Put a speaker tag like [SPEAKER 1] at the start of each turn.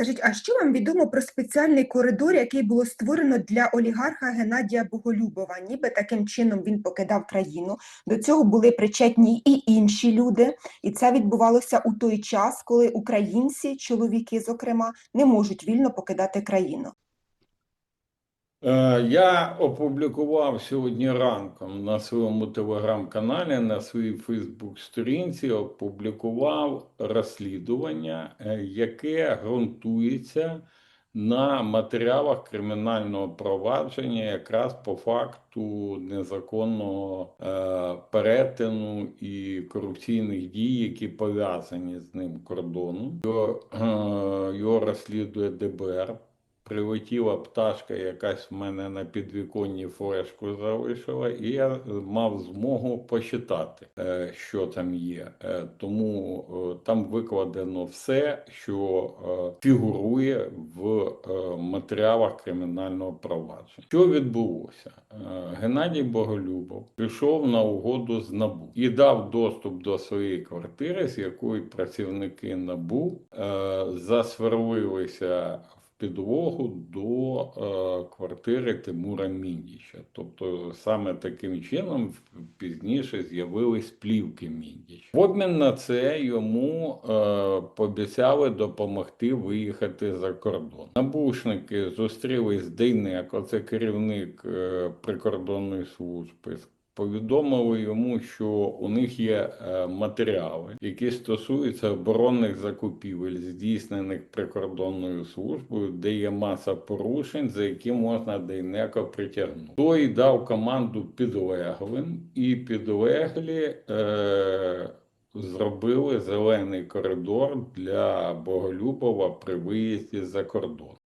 [SPEAKER 1] Скажіть, а що вам відомо про спеціальний коридор, який було створено для олігарха Геннадія Боголюбова? Ніби таким чином він покидав країну. До цього були причетні і інші люди, і це відбувалося у той час, коли українці, чоловіки, зокрема, не можуть вільно покидати країну.
[SPEAKER 2] Е, Я опублікував сьогодні ранком на своєму телеграм-каналі, на своїй Фейсбук-сторінці, опублікував розслідування, е, яке ґрунтується на матеріалах кримінального провадження, якраз по факту незаконного е, перетину і корупційних дій, які пов'язані з ним кордоном. Його, його розслідує ДБР. Прилетіла пташка, якась в мене на підвіконні флешку залишила, і я мав змогу почитати, е, що там є. Е, Тому е, там викладено все, що фігурує в матеріалах кримінального провадження. Що відбулося? Геннадій Боголюбов пішов на угоду з НАБУ і дав доступ до своєї квартири, з якої працівники НАБУ засверлилися підлогу до е, квартири Тимура Міндіча. Тобто саме таким чином пізніше з'явились плівки Міндіча. В обмін на це йому е, пообіцяли допомогти виїхати за кордон. Набушники зустрілись з Дейнеко, це керівник е, прикордонної служби. Повідомили йому, що у них є е, матеріали, які стосуються оборонних закупівель, здійснених прикордонною службою, де є маса порушень, за які можна Дейнеко притягнути. Той дав команду підлеглим, і підлеглі е, зробили зелений коридор для Боголюбова при виїзді за кордон.